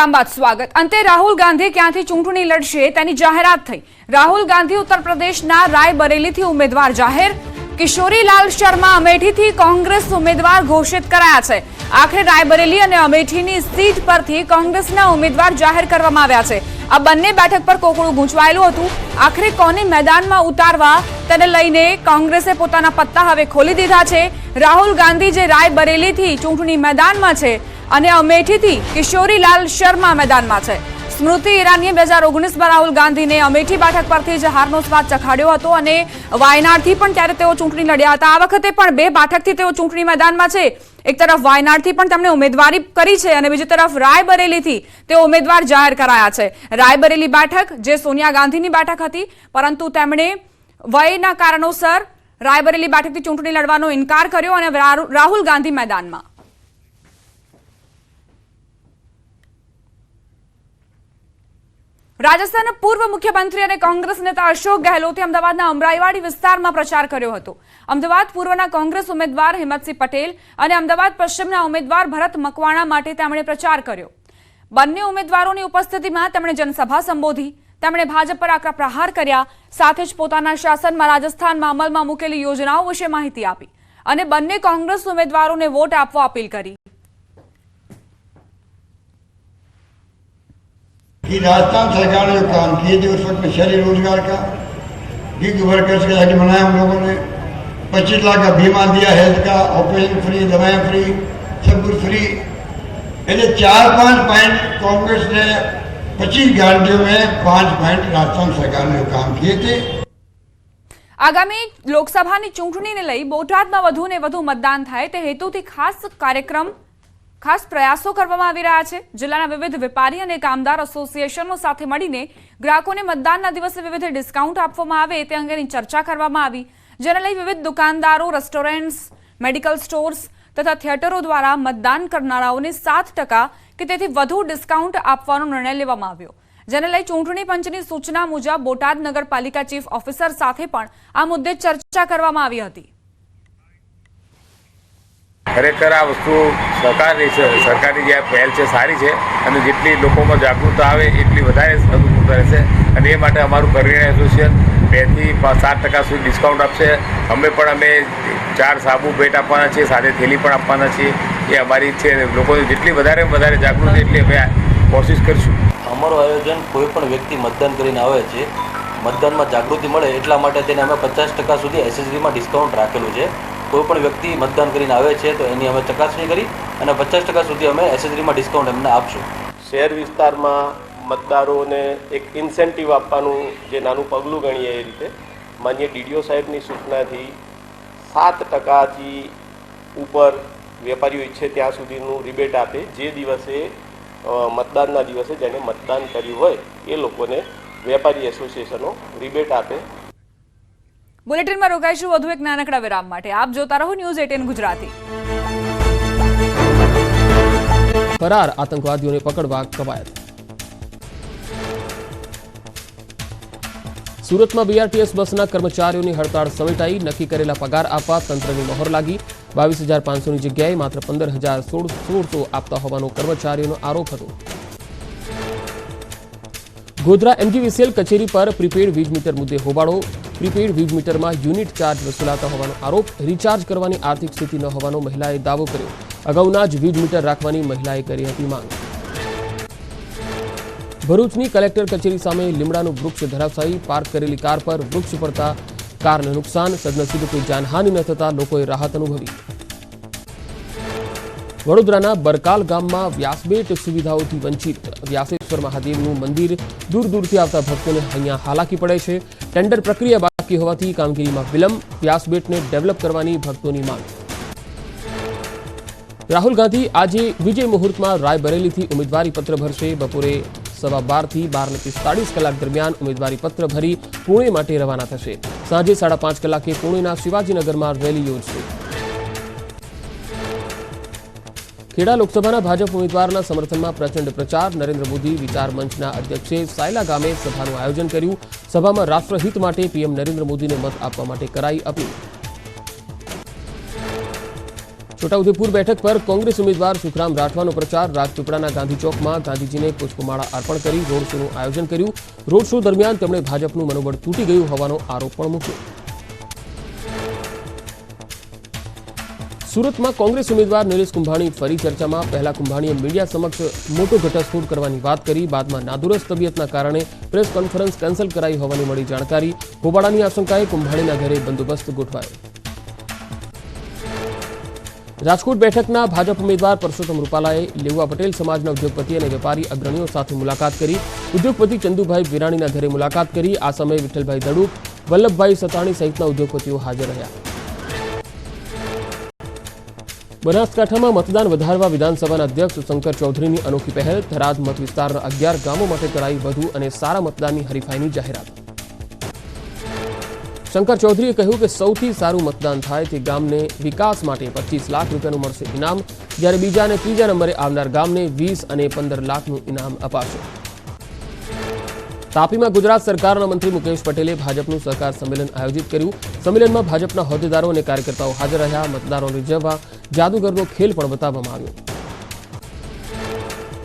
વિરામ બાદ સ્વાગત. અંતે રાહુલ ગાંધી ક્યાંથી ચૂંટણી લડશે તેની જાહેરાત થઈ. રાહુલ ગાંધી ઉત્તર પ્રદેશના રાયબરેલીથી ઉમેદવાર જાહેર. કિશોરીલાલ શર્મા અમેઠીથી કોંગ્રેસ ઉમેદવાર ઘોષિત કરાયા છે. આખરે રાયબરેલી અને અમેઠીની સીટ પરથી કોંગ્રેસના ઉમેદવાર જાહેર કરવામાં આવ્યા છે. આ બંને બેઠક પર કોકડું ગૂંચવાયેલું હતું. આખરે કોને મેદાનમાં ઉતારવા તેને લઈને કોંગ્રેસે પોતાના પત્તા હવે ખોલી દીધા છે. રાહુલ ગાંધી જે રાયબરેલીથી ચૂંટણી મેદાનમાં છે અને અમેઠીથી કિશોરીલાલ શર્મા મેદાનમાં છે. સ્મૃતિ ઈરાનીએ બે હજાર ઓગણીસમાં રાહુલ ગાંધીને અમેઠી બેઠક પરથી જ હારનો સ્વાદ ચખાડ્યો હતો અને વાયનાડથી પણ ત્યારે તેઓ ચૂંટણી લડ્યા હતા. આ વખતે પણ બે બેઠકથી તેઓ ચૂંટણી મેદાનમાં છે. એક તરફ વાયનાડથી પણ તેમણે ઉમેદવારી કરી છે અને બીજી તરફ રાયબરેલીથી તેઓ ઉમેદવાર જાહેર કરાયા છે. રાયબરેલી બેઠક, જે સોનિયા ગાંધીની બેઠક હતી, પરંતુ તેમણે વયના કારણોસર રાયબરેલી બેઠકથી ચૂંટણી લડવાનો ઇનકાર કર્યો અને રાહુલ ગાંધી મેદાનમાં. રાજસ્થાનના પૂર્વ મુખ્યમંત્રી અને કોંગ્રેસ નેતા અશોક ગહેલોતે અમદાવાદના અમરાઈવાડી વિસ્તારમાં પ્રચાર કર્યો હતો. અમદાવાદ પૂર્વના કોંગ્રેસ ઉમેદવાર હિંમતસિંહ પટેલ અને અમદાવાદ પશ્ચિમના ઉમેદવાર ભરત મકવાણા માટે તેમણે પ્રચાર કર્યો. બંને ઉમેદવારોની ઉપસ્થિતિમાં તેમણે જનસભા સંબોધી, તેમણે ભાજપ પર આકરા પ્રહાર કર્યા, સાથે જ પોતાના શાસનમાં રાજસ્થાનમાં અમલમાં મૂકેલી યોજનાઓ વિશે માહિતી આપી અને બંને કોંગ્રેસ ઉમેદવારોને વોટ આપવા અપીલ કરી. कि राजस्थान सरकार ने जो काम किए थे उस वक्त में शहरी रोजगार का गिग वर्कर्स का एक्ट बनाया हम लोगों ने पच्चीस लाख का बीमा दिया हेल्थ का ऑपरेशन फ्री दवाएं फ्री सब कुछ फ्री ऐसे चार पांच पॉइंट कांग्रेस ने पच्चीस गारंटियों में पांच पॉइंट राजस्थान सरकार ने जो काम किए थे આગામી લોકસભાની ચૂંટણીને લઈ બોટાદમાં વધુ ને વધુ મતદાન થાય તે હેતુથી ખાસ કાર્યક્રમ ખાસ પ્રયાસો કરવામાં આવી રહ્યા છે. જિલ્લાના વિવિધ વેપારી અને કામદાર એસોસિએશનો સાથે મળીને ગ્રાહકોને મતદાનના દિવસે વિવિધ ડિસ્કાઉન્ટ આપવામાં આવે તે અંગેની ચર્ચા કરવામાં આવી. જેને લઈ વિવિધ દુકાનદારો રેસ્ટોરન્ટ્સ મેડિકલ સ્ટોર્સ તથા થિયેટરો દ્વારા મતદાન કરનારાઓને સાત ટકા કે તેથી વધુ ડિસ્કાઉન્ટ આપવાનો નિર્ણય લેવામાં આવ્યો. જેને લઈ ચૂંટણી પંચની સૂચના મુજબ બોટાદ નગરપાલિકા ચીફ ઓફિસર સાથે પણ આ મુદ્દે ચર્ચા કરવામાં આવી હતી. ખરેખર આ વસ્તુ સરકારની છે, સરકારની જે પહેલ છે, સારી છે અને જેટલી લોકોમાં જાગૃતતા આવે એટલી વધારે અનુકૂળ રહેશે. અને એ માટે અમારું કરિયર એસોસિએશન બેથી સાત ટકા સુધી ડિસ્કાઉન્ટ આપશે. અમે પણ અમે ચાર સાબુ ભેટ આપવાના છીએ, સાથે થેલી પણ આપવાના છીએ. એ અમારી છે લોકો જેટલી વધારે વધારે જાગૃતિ એટલી અમે કોશિશ કરીશું. અમારું આયોજન કોઈ પણ વ્યક્તિ મતદાન કરીને આવે છે, મતદાનમાં જાગૃતિ મળે એટલા માટે તેને અમે પચાસ ટકા સુધી એસએસબીમાં ડિસ્કાઉન્ટ રાખેલું છે. કોઈ પણ વ્યક્તિ મતદાન કરીને આવે છે, તો એની અમે ચકાસણી કરી અને પચાસ ટકા સુધી અમે એસેસરીમાં ડિસ્કાઉન્ટ એમને આપશું. શહેર વિસ્તારમાં મતદારોને એક ઇન્સેન્ટિવ આપવાનું જે નાનું પગલું ગણીએ એ રીતે માન્ય ડીડીઓ સાહેબની સૂચનાથી સાત ટકાથી ઉપર વેપારીઓ ઈચ્છે ત્યાં સુધીનું રિબેટ આપે. જે દિવસે મતદાનના દિવસે જેને મતદાન કર્યું હોય, એ લોકોને વેપારી એસોસિએશનો રિબેટ આપે. બુલેટિનમાં રોકાઈશું વધુ એક નાનકડા વિરામ માટે. આપ જોતા રહો ન્યૂઝ એટીન ગુજરાતી. ફરાર આતંકવાદીઓને પકડવા કવાયત. સુરતમાં બીઆરટીએસ બસના કર્મચારીઓની હડતાળ સમેટાઈ. નક્કી કરેલા પગાર આપવા તંત્રની મહોર લાગી. બાવીસ હજાર પાંચસોની જગ્યાએ માત્ર પંદર હજાર સોળસો આપતા હોવાનો કર્મચારીઓનો આરોપ હતો. ગોધરા એમજીવીસીએલ કચેરી પર પ્રીપેડ વીજ મીટર મુદ્દે હોબાળો. પ્રીપેડ વીજ મીટરમાં યુનિટ ચાર્જ વસૂલાતા હોવાનો આરોપ, રિચાર્જ કરવાની આર્થિક સ્થિતિ ન હોવાનો મહિલાએ દાવો કર્યો. અગાઉના જ વીજ મીટર રાખવાની મહિલાએ કરી હતી માંગ. ભરૂચની કલેક્ટર કચેરી સામે લીમડાનું વૃક્ષ ધરાશાયી, પાર્ક કરેલી કાર પર વૃક્ષ પડતા કારને નુકસાન, સદનસીબે કોઈ જાનહાનિ ન થતા લોકોએ રાહત અનુભવી. વડોદરાના બરકાલ ગામમાં વ્યાસબેટ સુવિધાઓથી વંચિત વ્યાસેશ્વર મહાદેવનું મંદિર દૂર દૂરથી આવતા ભક્તોને અહીંયા હાલાકી પડે છે. ટેન્ડર પ્રક્રિયા બાકી હોવાથી કામગીરીમાં વિલંબ વ્યાસબેટને ડેવલપ કરવાની ભક્તોની માંગ. રાહુલ ગાંધી આજે વિજય મુહૂર્તમાં રાયબરેલીથી ઉમેદવારી પત્ર ભરશે. બપોરે સવા બારથી બાર ને પિસ્તાળીસ કલાક દરમિયાન ઉમેદવારી પત્ર ભરી પુણે માટે રવાના થશે. સાંજે સાડા પાંચ કલાકે પુણેના શિવાજીનગરમાં રેલી યોજશે. ખેડા લોકસભાના ભાજપ ઉમેદવારના સમર્થનમાં પ્રચંડ પ્રચાર. નરેન્દ્ર મોદી વિચાર મંચના અધ્યક્ષે સાયલા ગામે સભાનું આયોજન કર્યું. સભામાં રાષ્ટ્રહિત માટે પીએમ નરેન્દ્ર મોદીને મત આપવા માટે કરાઈ અપીલ. છોટાઉદેપુર બેઠક પર કોંગ્રેસ ઉમેદવાર સુખરામ રાઠવાનો પ્રચાર. રાજપીપળાના ગાંધી ચોકમાં ગાંધીજીને પુષ્પમાળા અર્પણ કરી રોડ શોનું આયોજન કર્યું. રોડ શો દરમિયાન તેમણે ભાજપનું મનોબળ તૂટી ગયું હોવાનો આરોપ પણ મૂક્યો. સુરતમાં કોંગ્રેસ ઉમેદવાર નિલેશ કુંભાણી ફરી ચર્ચામાં. પહેલા કુંભાણીએ મીડિયા સમક્ષ મોટો ઘટસ્ફોટ કરવાની વાત કરી. બાદમાં નાદુરસ્ત તબિયતના કારણે પ્રેસ કોન્ફરન્સ કેન્સલ કરાઈ હોવાની મળી જાણકારી. હોબાળાની આશંકાએ કુંભાણીના ઘરે બંદોબસ્ત ગોઠવાયો. રાજકોટ બેઠકના ભાજપ ઉમેદવાર પરસોત્તમ રૂપાલાએ લેવા પટેલ સમાજના ઉદ્યોગપતિ અને વેપારી અગ્રણીઓ સાથે મુલાકાત કરી. ઉદ્યોગપતિ ચંદુભાઈ વિરાણીના ઘરે મુલાકાત કરી. આ સમયે વિઠ્ઠલભાઈ દડુક, વલ્લભભાઈ સતાણી સહિતના ઉદ્યોગપતિઓ હાજર રહ્યા. બનાસકાંઠામાં મતદાન વધારવા વિધાનસભાના અધ્યક્ષ શંકર ચૌધરીની અનોખી પહેલ, થરાદ મત વિસ્તારના અગિયાર ગામો માટે કરાઈ વધુ અને સારા મતદાનની હરીફાઈની જાહેરાત. શંકર ચૌધરીએ કહ્યું કે સૌથી સારું મતદાન થાય તે ગામને વિકાસ માટે પચીસ લાખ રૂપિયાનું મળશે ઇનામ, જ્યારે બીજા અને ત્રીજા નંબરે આવનાર ગામને વીસ અને પંદર લાખનું ઇનામ અપાશે. તાપીમાં ગુજરાત સરકારના મંત્રી મુકેશ પટેલે ભાજપનું સહકાર સંમેલન આયોજિત કર્યું. સંમેલનમાં ભાજપના હોદ્દેદારો અને કાર્યકર્તાઓ હાજર રહ્યા. મતદારોને રીઝવવા જાદુગરનો ખેલ પણ બતાવવામાં આવ્યો.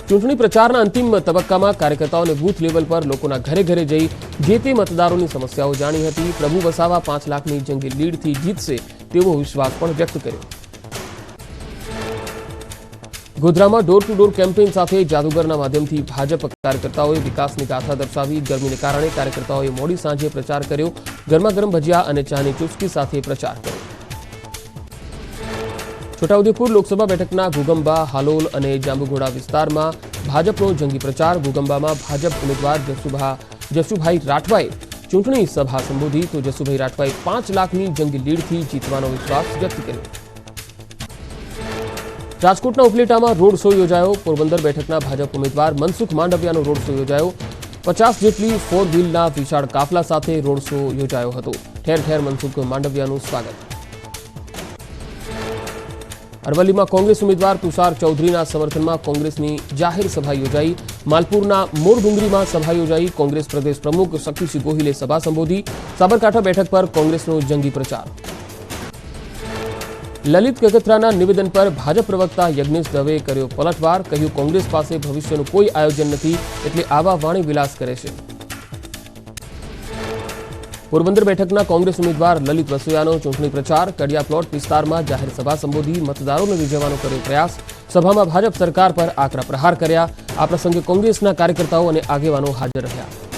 ચૂંટણી પ્રચારના અંતિમ તબક્કામાં કાર્યકર્તાઓને બૂથ લેવલ પર લોકોના ઘરે ઘરે જઈ જે તે મતદારોની સમસ્યાઓ જાણી હતી. પ્રભુ વસાવા પાંચ લાખની જંગી લીડથી જીતશે તેવો વિશ્વાસ પણ વ્યક્ત કર્યો. ગોધરામાં ડોર ટુ ડોર કેમ્પેઇન સાથે જાદુગરના માધ્યમથી ભાજપ કાર્યકર્તાઓએ વિકાસની ગાથા દર્શાવી. ગરમીને કારણે કાર્યકર્તાઓએ મોડી સાંજે પ્રચાર કર્યો. ગરમાગરમ ભજીયા અને ચાની ચુસ્કી સાથે પ્રચાર કર્યો. છોટાઉદેપુર લોકસભા બેઠકના ઘુગંબા હાલોલ અને જાંબુઘોડા વિસ્તારમાં ભાજપનો જંગી પ્રચાર. ઘુગંબામાં ભાજપ ઉમેદવાર જસુભા, જસુભાઈ રાઠવાએ ચૂંટણી સભા સંબોધી. તો જસુભાઈ રાઠવાએ પાંચ લાખની જંગી લીડથી જીતવાનો વિશ્વાસ વ્યક્ત કર્યો. રાજકોટના ઉપલેટામાં રોડ શો યોજાયો. પોરબંદર બેઠકના ભાજપ ઉમેદવાર મનસુખ માંડવિયાનો રોડ શો યોજાયો. પચાસ જેટલી ફોર વ્હીલના વિશાળ કાફલા સાથે રોડ શો યોજાયો હતો. ઠેર ઠેર મનસુખ માંડવિયાનું સ્વાગત. અરવલ્લીમાં કોંગ્રેસ ઉમેદવાર તુષાર ચૌધરીના સમર્થનમાં કોંગ્રેસની જાહેર સભા યોજાઈ. માલપુરના મોરડુંગરીમાં સભા યોજાઈ. કોંગ્રેસ પ્રદેશ પ્રમુખ શક્તિસિંહ ગોહિલે સભા સંબોધી. સાબરકાંઠા બેઠક પર કોંગ્રેસનો જંગી પ્રચાર. લલિત કગથરાના નિવેદન પર ભાજપ પ્રવક્તા યજ્ઞેશ દવે કર્યો પલટવાર, કહ્યું કોંગ્રેસ પાસે ભવિષ્યનું કોઈ આયોજન નથી, એટલે આવા વાણી વિલાસ કરે છે. પોરબંદર બેઠકના કોંગ્રેસ ઉમેદવાર લલિત વસોયાનો ચૂંટણી પ્રચાર, કડિયા પ્લોટ વિસ્તારમાં જાહેર સભા સંબોધી, મતદારોને રીઝવવાનો કર્યો પ્રયાસ. સભામાં ભાજપ સરકાર પર આકરા પ્રહાર કર્યા. આ પ્રસંગે કોંગ્રેસના કાર્યકર્તાઓ અને આગેવાનો હાજર રહ્યા.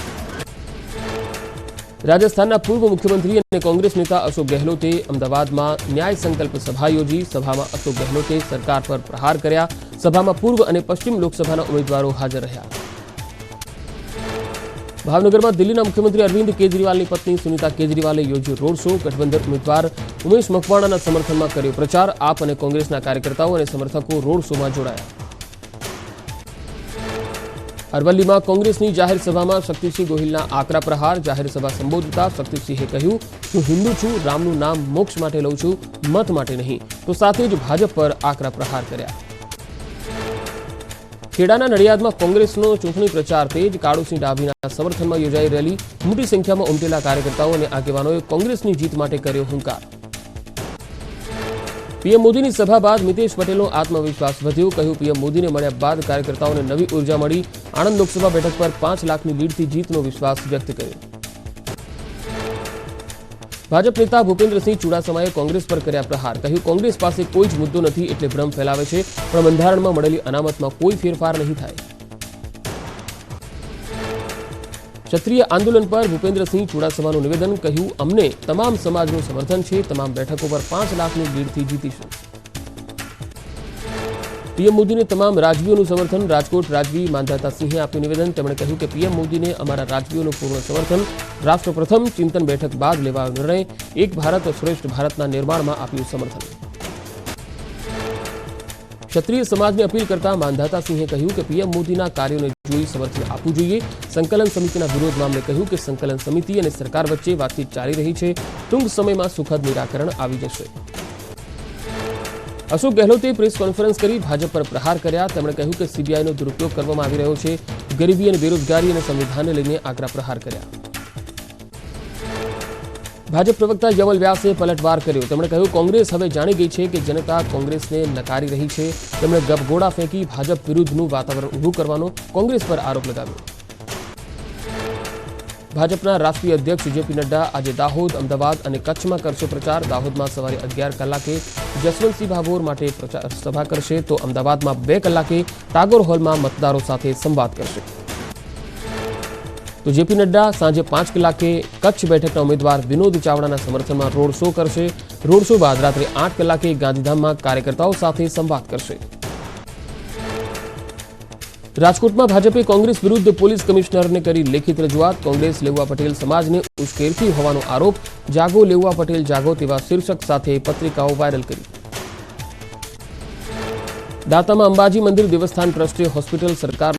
રાજસ્થાનના પૂર્વ મુખ્યમંત્રી અને કોંગ્રેસ નેતા અશોક ગહેલોતે અમદાવાદમાં ન્યાય સંકલ્પ સભા યોજી, સભામાં અશોક ગહેલોતે સરકાર પર પ્રહાર કર્યા. સભામાં પૂર્વ અને પશ્ચિમ લોકસભાના ઉમેદવારો હાજર રહ્યા. ભાવનગરમાં દિલ્હીના મુખ્યમંત્રી અરવિંદ કેજરીવાલની પત્ની સુનીતા કેજરીવાલે યોજ્યો રોડ શો. ગઠબંધન ઉમેદવાર ઉમેશ મકવાણાના સમર્થનમાં કર્યો પ્રચાર. આપ અને કોંગ્રેસના કાર્યકર્તાઓ અને સમર્થકો રોડ શોમાં જોડાયા. અરવલ્લીમાં કોંગ્રેસની જાહેર શક્તિસિંહ ગોહિલના આકરા પ્રહાર, જાહેર સંબોધતા શક્તિસિંહે કહ્યું, હું હિન્દુ છું, રામનું નામ મોક્ષ માટે લઉં છું, મત માટે નહીં. તો સાથે જ ભાજપ પર આકરા પ્રહાર કર્યા. ખેડાના નડિયાદમાં કોંગ્રેસનો ચૂંટણી પ્રચાર તેજ, કાળુસિંહ ડાભીના સમર્થનમાં યોજાઈ રેલી. મોટી સંખ્યામાં ઉમટેલા કાર્યકર્તાઓ અને આગેવાનોએ કોંગ્રેસની જીત માટે કર્યો હુંકાર. પીએમ મોદીની સભા બાદ મિતેશ પટેલનો આત્મવિશ્વાસ વધ્યો. કહ્યું, પીએમ મોદીને મળ્યા બાદ કાર્યકર્તાઓને નવી ઊર્જા મળી. આણંદ લોકસભા બેઠક પર પાંચ લાખની લીડથી જીતનો વિશ્વાસ વ્યક્ત કર્યો. ભાજપ નેતા ભૂપેન્દ્રસિંહ ચુડાસમાએ કોંગ્રેસ પર કર્યા પ્રહાર. કહ્યું, કોંગ્રેસ પાસે કોઈ જ મુદ્દો નથી એટલે ભ્રમ ફેલાવે છે, પણ બંધારણમાં મળેલી અનામતમાં કોઈ ફેરફાર નહીં થાય. ક્ષત્રિય આંદોલન પર ભૂપેન્દ્રસિંહ ચુડાસમાનું નિવેદન કહ્યું, અમને તમામ સમાજનું સમર્થન છે, તમામ બેઠકો પર પાંચ લાખની લીડથી જીતીશું. પીએમ મોદીને તમામ રાજવીઓનું સમર્થન, રાજકોટ રાજવી માંધાતા સિંહે આપ્યું નિવેદન. તેમણે કહ્યું કે પીએમ મોદીને અમારા રાજવીઓનું પૂર્ણ સમર્થન રાષ્ટ્ર પ્રથમ ચિંતન બેઠક બાદ લેવાયો નિર્ણય એક ભારત શ્રેષ્ઠ ભારતના નિર્માણમાં આપ્યું સમર્થન. ક્ષત્રિય સમાજને અપીલ કરતા માંધાતા સિંહે કહ્યું કે પીએમ મોદીના કાર્યોને જોઈ સમર્થન આપવું જોઈએ. સંકલન સમિતિના વિરોધમાં અમને કહ્યું કે સંકલન સમિતિ અને સરકાર વચ્ચે વાતચીત ચાલી રહી છે. ટૂંક સમયમાં સુખદ નિરાકરણ આવી જશે. અશોક ગહેલોતે પ્રેસ કોન્ફરન્સ કરી ભાજપ પર પ્રહાર કર્યા. તેમણે કહ્યું કે સીબીઆઈનો દુરુપયોગ કરવામાં આવી રહ્યો છે. ગરીબી અને બેરોજગારી અને સંવિધાનને લઈને આકરા પ્રહાર કર્યા. ભાજપ પ્રવક્તા યમલ વ્યાસે પલટવાર કર્યો. તેમણે કહ્યું, કોંગ્રેસ હવે જાણી ગઈ છે કે જનતા કોંગ્રેસને નકારી રહી છે. તેમણે ગપગોળા ફેંકી ભાજપ વિરુદ્ધનું વાતાવરણ ઊભું કરવાનો કોંગ્રેસ પર આરોપ લગાવ્યો. ભાજપના રાષ્ટ્રીય અધ્યક્ષ જેપી નડ્ડા આજે દાહોદ, અમદાવાદ અને કચ્છમાં કરશે પ્રચાર. દાહોદમાં સવારે અગિયાર કલાકે જસવંતસિંહ ભાભોર માટે પ્રચાર સભા કરશે તો અમદાવાદમાં બે કલાકે ટાગોર હોલમાં મતદારો સાથે સંવાદ કરશે. તો જેપી નડ્ડા સાંજે પાંચ કલાકે કચ્છ બેઠકના ઉમેદવાર વિનોદ ચાવડાના સમર્થનમાં રોડ શો કરશે. રોડ શો બાદ રાત્રે આઠ કલાકે ગાંધીધામમાં કાર્યકર્તાઓ સાથે સંવાદ કરશે. રાજકોટમાં ભાજપે કોંગ્રેસ વિરુદ્ધ પોલીસ કમિશનરને કરી લેખિત રજૂઆત. કોંગ્રેસ લેઉવા પટેલ સમાજને ઉશ્કેરતી હોવાનો આરોપ. જાગો લેઉવા પટેલ જાગો તેવા શીર્ષક સાથે પત્રિકાઓ વાયરલ કરી. દાતામાં અંબાજી મંદિર દેવસ્થાન ટ્રસ્ટે હોસ્પિટલ સરકાર